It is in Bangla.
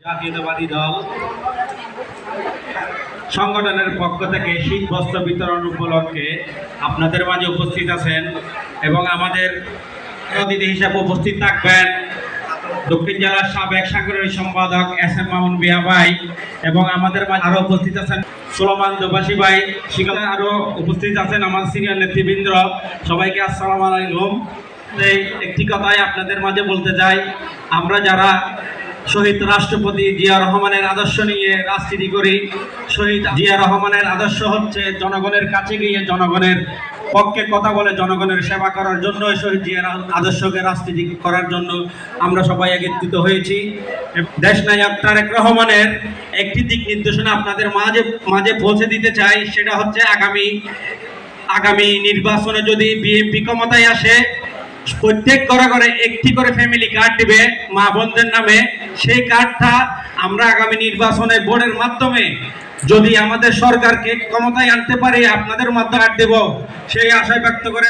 জাতীয়তাবাদী দল সংগঠনের পক্ষ থেকে শীত বস্ত্র বিতরণ উপলক্ষে আপনাদের মাঝে উপস্থিত আছেন এবং আমাদের অতিথি হিসাবে উপস্থিত থাকবেন দক্ষিণ জেলার সাবেক সাংগঠনিক সম্পাদক এস এম মামুন বিয়া ভাই এবং আমাদের মাঝে আরও উপস্থিত আছেন সুলমান দোবাসী ভাই। সেখানে আরও উপস্থিত আছেন আমার সিনিয়র নেতৃবৃন্দ। সবাইকে আসসালামু আলাইকুম। একটি কথাই আপনাদের মাঝে বলতে চাই। আমরা যারা শহীদ রাষ্ট্রপতি জিয়া রহমানের আদর্শ নিয়ে রাজনীতি করি। শহীদ জিয়া রহমানের আদর্শ হচ্ছে জনগণের কাছে গিয়ে জনগণের পক্ষে কথা বলে জনগণের সেবা করার জন্য, শহীদ জিয়ার আদর্শকে রাজনীতি করার জন্য আমরা সবাই একত্রিত হয়েছি। দেশ নায়ক তারেক রহমানের একটি দিক নির্দেশনা আপনাদের মাঝে মাঝে পৌঁছে দিতে চাই, সেটা হচ্ছে আগামী আগামী নির্বাচনে যদি বিএনপি ক্ষমতায় আসে, প্রত্যেক ঘরে ঘরে একটি করে ফ্যামিলি কার্ড দিবে মা বোনদের নামে। সেই কার্ডটা আমরা আগামী নির্বাচনে বোর্ডের মাধ্যমে যদি আমাদের সরকারকে ক্ষমতায় আনতে পারি, আপনাদের মাধ্যমে আট দেব। সেই আশায় ব্যক্ত করে